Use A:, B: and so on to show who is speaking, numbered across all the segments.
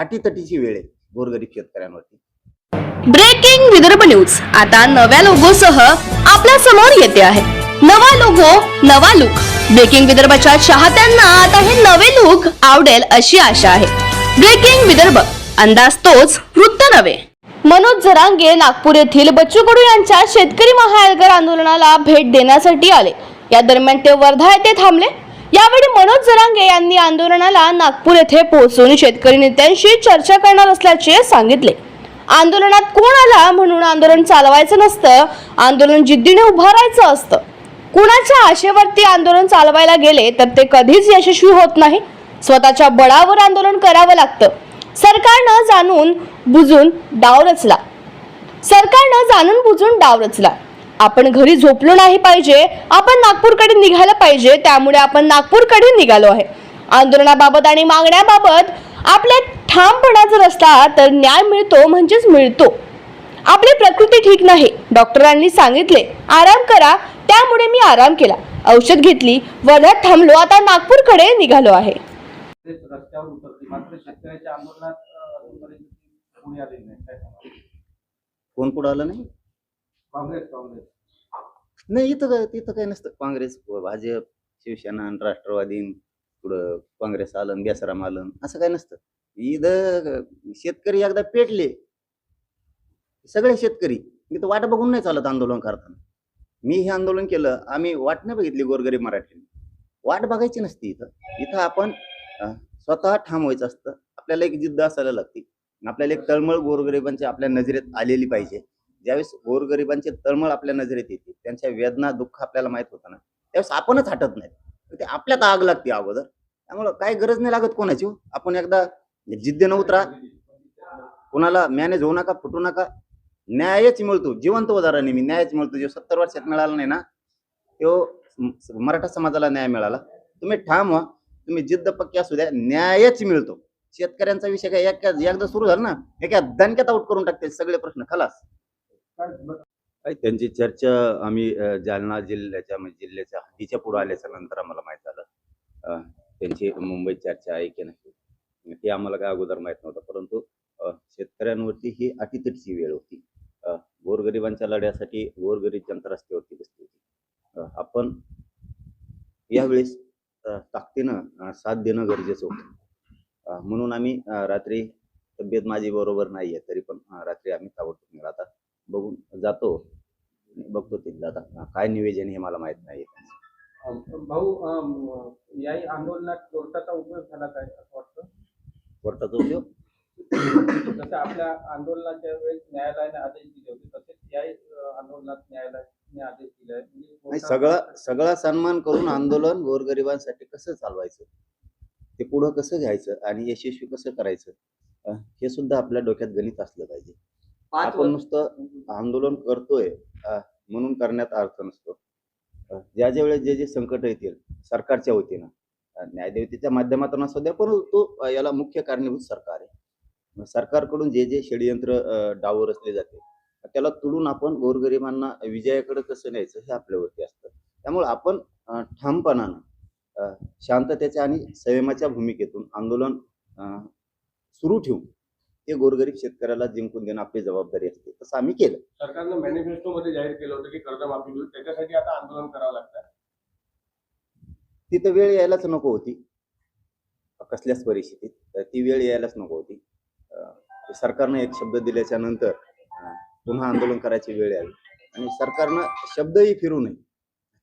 A: आटीतटीची वेळ आहे गोरगरीब शेतकऱ्यांवरती.
B: Breaking Vidarbha news. आता नव्या लोगोसह आपल्यासमोर येते आहे. नवा लोगो नवा लुक ब्रेकिंग विदर्भाच्या चाहत्यांना आता हे नवे लुक आवडेल अशी आशा आहे. ब्रेकिंग विदर्भ अंदाज तोच वृत्त नव्हे. मनोज जरांगे नागपूर येथील बच्चू कडू यांच्या शेतकरी महायगर आंदोलनाला भेट देण्यासाठी आले. या दरम्यान ते वर्धा येथे थांबले. यावेळी मनोज जरांगे यांनी आंदोलनाला नागपूर येथे पोहोचून शेतकरी नेत्यांशी चर्चा करणार असल्याचे सांगितले. आंदोलनात कोण आला म्हणून आंदोलन चालवायचं नसतं आंदोलन जिद्दीने उभारायचं असतं. कुणाच्या आशेवरती आंदोलन चालवायला गेले तर ते कधीच यशस्वी होत नाही. स्वतःच्या बळावर आंदोलन करावं लागतं. सरकारनं जाणून बुजून डाव रचला. सरकारनं जाणून बुजून डाव रचला. आपण घरी झोपलो नाही पाहिजे आपण नागपूरकडे निघायला पाहिजे त्यामुळे आपण नागपूरकडे निघालो आहे. आंदोलनाबाबत आणि मागण्याबाबत आपल्या ठामपणा जर असला तर न्याय मिळतो म्हणजेच मिळतो. आपली प्रकृती ठीक नाही डॉक्टरांनी सांगितले. आराम करा त्यामुळे मी आराम केला. औषध घेतली वर्ध्यात थांबलो आता नागपूरकडे निघालो आहे.
C: कोणी
A: पुढं आलं नाही?
C: काँग्रेस काँग्रेस.
A: नाही इथं काय तिथं काही नसतं. काँग्रेस भाजप शिवसेना आणि राष्ट्रवादी पुढं काँग्रेस आलं बेसराम आलं असं काही नसतं. इथं शेतकरी एकदा पेटले. सगळे शेतकरी. इथं वाट बघून नाही चालत आंदोलन करताना. मी हे आंदोलन केलं आम्ही वाट नाही बघितली गोरगरीब मराठीने. वाट बघायची नसती इथं. इथं आपण स्वतः ठाम व्हायचं असतं. आपल्याला एक जिद्द असायला लागते. आपल्याला एक तळमळ गोरगरिबांची आपल्या नजरेत आलेली पाहिजे. ज्यावेळेस गोरगरिबांची तळमळ आपल्या नजरेत येते त्यांच्या वेदना दुःख आपल्याला माहीत होतं ना त्यावेळेस आपणच हटत नाही ते आपल्यात आग लागते अगोदर. त्यामुळं काय गरज नाही लागत कोणाची हो. आपण एकदा जिद्द न उतरा कोणाला मॅनेज होऊ नका फुटू नका. न्यायच मिळतो जिवंत हो उदाहरण आहे मी न्यायच मिळतो. जो सत्तर वर्षात मिळाला नाही ना तो मराठा समाजाला न्याय मिळाला. तुम्ही ठाम व्हा. तुम्ही जिद्द पक्की असू द्या. न्यायच मिळतो. शेतकऱ्यांचा विषय काय एकदा सुरू झाला ना एका दणक्यात आउट करून टाकतील सगळे प्रश्न. खलास. त्यांची चर्चा आम्ही जालना जिल्ह्याच्या म्हणजे जिल्ह्याच्या हद्दीच्या पुढे आल्याच्यानंतर आम्हाला माहीत झालं त्यांची मुंबईत चर्चा आहे की नाही हे आम्हाला काय अगोदर माहीत नव्हतं. परंतु शेतकऱ्यांवरती ही अतितटची वेळ होती. गोरगरिबांच्या लढ्यासाठी गोरगरीब जनता रस्त्यावरती बसली होती. आपण यावेळेस ताकदीनं साथ देणं गरजेचं होतं. म्हणून आम्ही रात्री तब्येत माझी बरोबर नाहीये तरी पण रात्री आम्ही ताबडतोब निघालो. बघून जातो. बघतो तिथलं आता काय नियोजन हे मला माहीत नाही.
C: भाऊ याही आंदोलनात कोर्टाचा उपयोग झाला काय असं वाटतं?
A: कोर्टाचा उपयोग
C: जसं आपल्या आंदोलनाच्या वेळेस न्यायालयाने आदेश दिले होते तसेच याही अं, आंदोलनात न्यायालयाने आदेश दिले आहे म्हणजे
A: सगळा सगळा सन्मान करून आंदोलन गोरगरिबांसाठी कसं चालवायचं? ते पुढं कसं घ्यायचं? आणि यशस्वी कसं करायचं? हे सुद्धा आपल्या डोक्यात गणित असलं पाहिजे. आपण नुसतं आंदोलन करतोय म्हणून करण्यात अर्थ नसतो. ज्या ज्या वेळेस जे जे संकट येतील सरकारच्या वतीनं न्यायदेवतेच्या माध्यमातून असू द्या परंतु अं, याला मुख्य कारणीभूत सरकार आहे. सरकारकडून जे जे षडयंत्र डाव रचले जाते त्याला तुडून आपण गोरगरिबांना विजयाकडे कसं न्यायचं हे आपल्यावरती असतं. त्यामुळे आपण ठामपणानं शांततेच्या आणि संयमाच्या भूमिकेतून आंदोलन सुरू ठेवून ते गोरगरीब शेतकऱ्याला जिंकून देणं आपली जबाबदारी असते. तसं आम्ही केलं.
C: सरकारनं मॅनिफेस्टो मध्ये जाहीर केलं होतं की कर्जमाफी होईल त्याच्यासाठी आता आंदोलन करावं लागतं
A: तिथं वेळ यायलाच नको होती. कसल्याच परिस्थितीत. तर ती वेळ यायलाच नको होती. अं, सरकारनं एक शब्द दिल्याच्या नंतर अं, पुन्हा आंदोलन करायची वेळ आली. आणि सरकारनं शब्दही फिरू नये.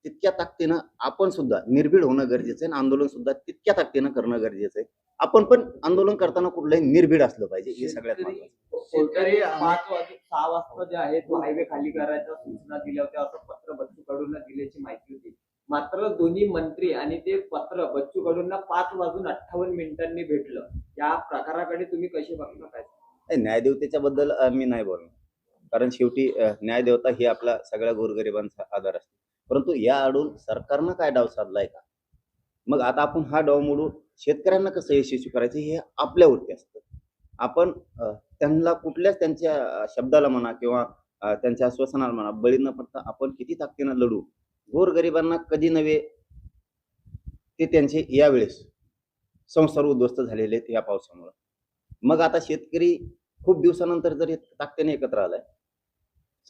A: तितक्या ताकदीनं आपण सुद्धा निर्भीड होणं गरजेचं आहे आणि आंदोलन सुद्धा तितक्या ताकदीनं करणं गरजेचं आहे. आपण पण आंदोलन करताना कुठलंही निर्भीड असलं पाहिजे हे सगळ्यात महत्त्वाचं
D: शेतकरी पाच वाजे सहा वाजता जे आहे तो हायवे खाली करायच्या सूचना दिल्या होत्या असं पत्र बच्चू कडूंना दिल्याची माहिती होती. मात्र दोन्ही मंत्री आणि ते पत्र बच्चू कडूंना पाच वाजून अठ्ठावन्न मिनिटांनी भेटलं. या प्रकाराकडे तुम्ही कसे बघता काय?
A: नाही, न्यायदेवतेच्या बद्दल अ, मी नाही बोलणार. कारण शेवटी अ, न्यायदेवता ही आपल्या सगळ्या गोरगरिबांचा आधार असते. परंतु या आडून सरकारनं काय डाव साधलाय का? मग आता आपण हा डाव मोडून शेतकऱ्यांना कसं यशस्वी करायचं हे आपल्यावरती असतं. आपण त्यांना कुठल्याच त्यांच्या शब्दाला म्हणा किंवा त्यांच्या आश्वासनाला म्हणा बळी न पडता आपण किती ताकदीनं लढू. गोरगरिबांना कधी नव्हे ते त्यांचे यावेळेस संसार उद्ध्वस्त झालेले आहेत या पावसामुळे. मग आता शेतकरी खूप दिवसानंतर जर ताकदीने एकत्र आलाय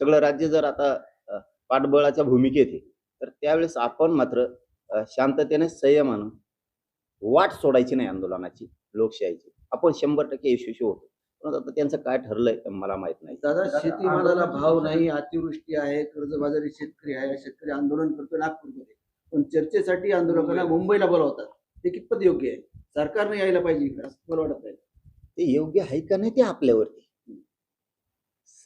A: सगळं राज्य जर आता पाठबळाच्या भूमिकेत आहे तर त्यावेळेस आपण मात्र शांततेने संयमानं वाट सोडायची नाही आंदोलनाची लोकशाहीची. आपण शंभर टक्के यशस्वी होतो. पण आता त्यांचं काय ठरलंय मला माहीत नाही.
E: दादा शेतीमालाला भाव नाही अतिवृष्टी आहे कर्जबाजारी शेतकरी आहे शेतकरी आंदोलन करतो नागपूरमध्ये. पण चर्चेसाठी आंदोलकांना मुंबईला बोलावतात. ते कितपत योग्य आहे? सरकारने यायला पाहिजे इकडे असं मला वाटत आहे?
A: ते योग्य आहे का नाही ते आपल्यावरती.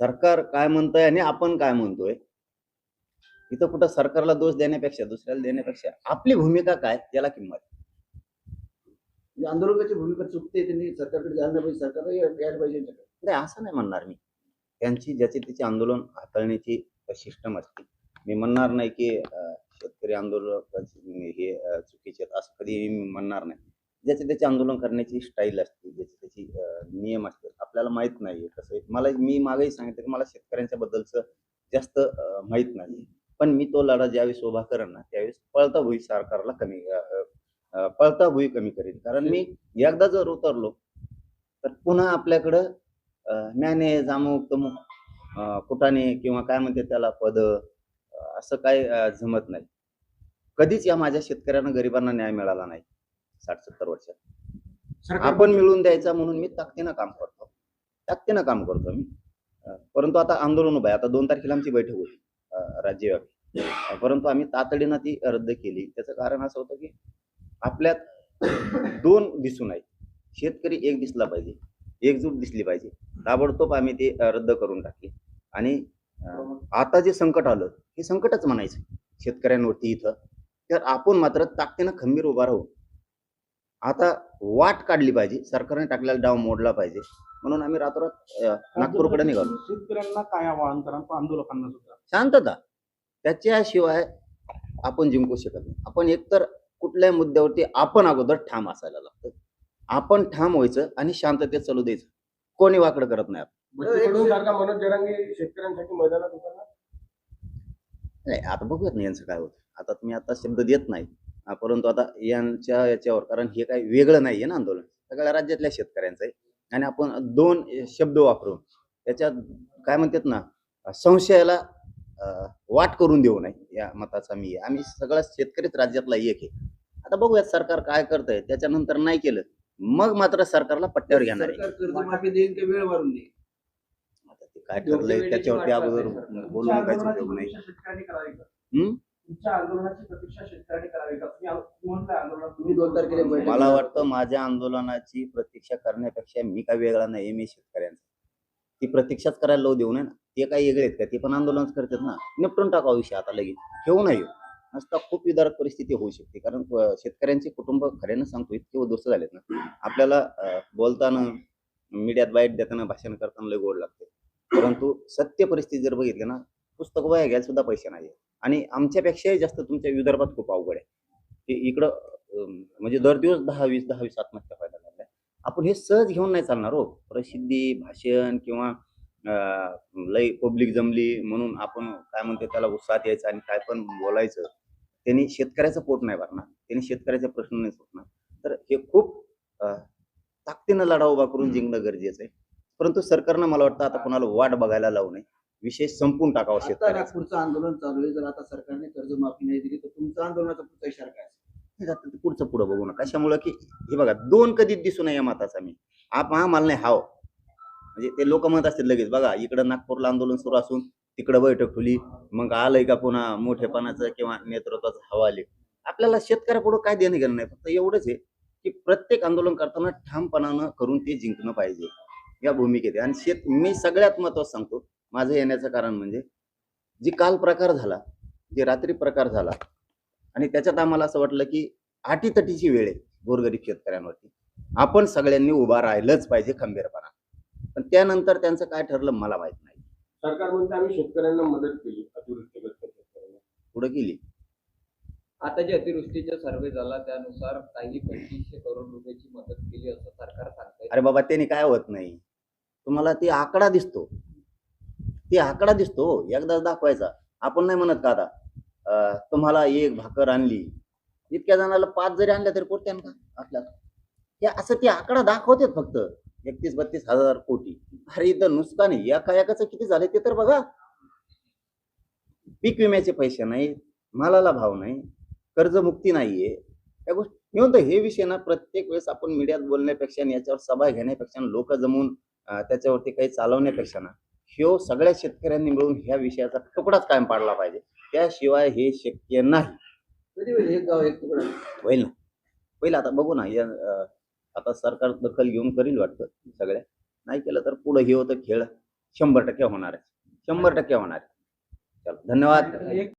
A: सरकार काय म्हणतंय आणि आपण काय म्हणतोय इथं कुठं सरकारला दोष देण्यापेक्षा दुसऱ्याला देण्यापेक्षा आपली भूमिका काय त्याला किंमत.
E: आंदोलकाची भूमिका चुकते त्यांनी सरकारकडे जायला पाहिजे सरकारला यायला पाहिजे
A: नाही असं नाही म्हणणार मी. त्यांची ज्याची त्याची आंदोलन हाताळण्याची सिस्टम असते. मी म्हणणार नाही की शेतकरी आंदोलन हे चुकीचे असं कधी मी म्हणणार नाही. ज्याचे त्याचे आंदोलन करण्याची स्टाईल असते ज्याचे त्याची नियम असते आपल्याला माहीत नाही कसं आहे. मला मी मागेही सांगितलं की मला शेतकऱ्यांच्या बद्दलचं जास्त माहीत माहीत नाही पण मी तो लढा ज्यावेळेस उभा करेन ना त्यावेळेस पळता होईल सरकारला कमी पळता भुई कमी करेन. कारण मी एकदा जर उतरलो तर पुन्हा आपल्याकडं म्याने जामुक तमुक कुटाने किंवा काय म्हणते त्याला पद असं काय जमत नाही. कधीच या माझ्या शेतकऱ्यांना गरिबांना न्याय मिळाला नाही साठ सत्तर वर्षात आपण मिळून द्यायचा म्हणून मी ताकदीनं काम करतो. ताकदीनं काम करतो मी. परंतु आता आंदोलन उभं आहे. आता दोन तारखेला आमची बैठक होती राज्यव्यापी. परंतु आम्ही तातडीनं ती रद्द केली. त्याचं कारण असं होतं की आपल्यात दोन दिसून आहे शेतकरी एक दिसला पाहिजे एकजूट दिसली पाहिजे. ताबडतोब आम्ही ते रद्द करून टाकले. आणि आता जे संकट आलं हे संकटच म्हणायचं. शेतकऱ्यांवरती इथं. तर आपण मात्र ताकदीनं खंबीर उभा राहू. आता वाट काढली पाहिजे. सरकारने टाकलेला डाव मोडला पाहिजे. म्हणून आम्ही रातोरात नागपूरकडे निघालो.
C: शेतकऱ्यांना काय आवाहन करा आंदोलकांना सुद्धा.
A: शांतता. त्याच्याशिवाय आपण जिंकू शकत नाही. आपण एकतर कुठल्याही मुद्द्यावरती आपण अगोदर ठाम असायला लागतं. आपण ठाम व्हायचं आणि शांततेत चालू द्यायचं. कोणी वाकडं करत नाही.
C: बच्चू कडू सारखा मनोज जरांगे शेतकऱ्यांसाठी मैदानात उतरला?
A: नाही आता बघूयात ना यांचं काय होतं. आता तुम्ही आता शब्द देत नाही. हा, परंतु आता यांच्या याच्यावर कारण हे काही वेगळं नाहीये ना आंदोलन. सगळ्या राज्यातल्या शेतकऱ्यांचं आहे. आणि आपण दोन शब्द वापरून त्याच्यात काय म्हणतात ना संशयाला वाट करून देऊ नये. या मताचा मी आहे. आम्ही सगळा शेतकरीच राज्यातला एक आहे. आता बघूयात सरकार काय करतंय. त्याच्यानंतर नाही केलं मग मात्र सरकारला पट्ट्यावर घेणार आहे.
E: सरकार कर्जमाफी देईन की वेळ मारून देईल
A: आता ते काय ठरलंय त्याच्यावरती अगोदर. बोलून काहीच उपयोग नाही.
C: शेतकऱ्यांनी करावी का?
A: हम्म?
C: तुमच्या आंदोलनाची प्रतीक्षा शेतकऱ्यांनी करावी का? तुम्ही आंदो- तुम्ही म्हणताय आंदोलनात
E: तुम्ही दोन तारखेला बैठक
A: मला वाटतं माझ्या आंदोलनाची प्रतीक्षा करण्यापेक्षा मी काय वेगळा नाही मी शेतकऱ्यांचा. ती प्रतीक्षाच करायला लावू देऊ नये ना. ते काही वेगळे आहेत का? ते पण आंदोलनच करतात ना. निपटून टाकावा विषय आता लगेच. ठेवू नये. नसता खूप विदारक परिस्थिती होऊ शकते. कारण शेतकऱ्यांचे कुटुंब खऱ्यानं सांगतो इतके उद्ध्वस्त झालेत ना. आपल्याला बोलताना मीडियात बाईट देताना भाषण करताना लय गोड लागते. परंतु सत्य परिस्थिती जर बघितली ना पुस्तक वया घ्यायला सुद्धा पैसे नाही आणि आमच्यापेक्षाही जास्त तुमच्या विदर्भात खूप अवघड आहे. की इकडं म्हणजे दर दिवस दहा वीस दहा वीस आत्महत्या व्हायला लागल्या. आपण हे सहज घेऊन नाही चालणार हो. प्रसिद्धी भाषण किंवा लई पब्लिक जमली म्हणून आपण काय म्हणतो त्याला उत्साहात यायचं आणि काय पण बोलायचं. त्यांनी शेतकऱ्याचं पोट नाही भरणार. त्यांनी शेतकऱ्याचे प्रश्न नाही सुटणार तर हे खूप ताकदीनं लढा उभा करून जिंकणं गरजेचं आहे. परंतु सरकारनं मला वाटतं आता कोणाला वाट बघायला लावू नये. विषय संपून टाकावा
E: आता
A: शेतकऱ्याचा.
E: नागपूरचं आंदोलन चालू आहे. जर आता सरकारने कर्जमाफी नाही दिली तर तुमचा आंदोलनाचा पुढचा इशारा काय
A: पुढचं पुढं बघू नका. कशामुळं की हे बघा दोन कधीच दिसू नये या मताचा मी. आप हा मला नाही हाव. म्हणजे ते लोक म्हणत असतील लगेच बघा इकडं नागपूरला आंदोलन सुरू असून तिकडं बैठक ठुली मग आलंय का पुन्हा मोठेपणाचं किंवा नेतृत्वाचं हवा आले आपल्याला शेतकऱ्यापुढं काय देणं घेणं नाही फक्त एवढंच आहे की प्रत्येक आंदोलन करताना ठामपणानं करून ते जिंकणं पाहिजे या भूमिकेत आणि शेत मी सगळ्यात महत्वाचं सांगतो माझं येण्याचं कारण म्हणजे जी काल प्रकार झाला जे रात्री प्रकार झाला आणि त्याच्यात आम्हाला असं वाटलं की आटीतटीची वेळ आहे गोरगरीब शेतकऱ्यांवरती. आपण सगळ्यांनी उभा राहिलंच पाहिजे खंबीरपणा. पण त्यानंतर त्यांचं काय ठरलं मला माहीत नाही.
C: सरकार म्हणते आम्ही शेतकऱ्यांना मदत केली अतिवृष्टीग्रस्त शेतकऱ्यांना.
A: पुढे गेली
D: आता जे अतिवृष्टीचा सर्वे झाला त्यानुसार काही पंचवीसशे करोड रुपयाची मदत केली असं सरकार सांगतंय.
A: अरे बाबा त्याने काय होत नाही? तुम्हाला ते आकडा दिसतो. ते आकडा दिसतो. एकदाच दाखवायचा. आपण नाही म्हणत का आता? अं, तुम्हाला एक भाकर आणली. इतक्या जणाला पाच जरी आणल्या तरी पुरत्यान का? आपल्याला. हे असं ते आकडा दाखवतात फक्त. एकतीस बत्तीस हजार कोटी. अरे इथं नुकसान. एका एकाचं किती झालं ते तर बघा. पीक विम्याचे पैसे नाहीत मालाला भाव नाही कर्जमुक्ती नाहीये. त्या गोष्टी मी म्हणतो हे विषय ना प्रत्येक वेळेस आपण मीडियात बोलण्यापेक्षा आणि याच्यावर सभा घेण्यापेक्षा लोक जमून त्याच्यावरती काही चालवण्यापेक्षा ना ह्यो सगळ्या शेतकऱ्यांनी मिळून ह्या विषयाचा तुकडाच कायम पाडला पाहिजे. त्याशिवाय हे शक्य नाही.
E: होईल?
A: ना. होईल आता. बघू ना. या आता सरकार दखल घेऊन करील वाटतं सगळ्या. नाही केलं तर पुढे हे होतं खेळ. शंभर टक्के होणार आहे शंभर टक्के होणार. आहे चला धन्यवाद.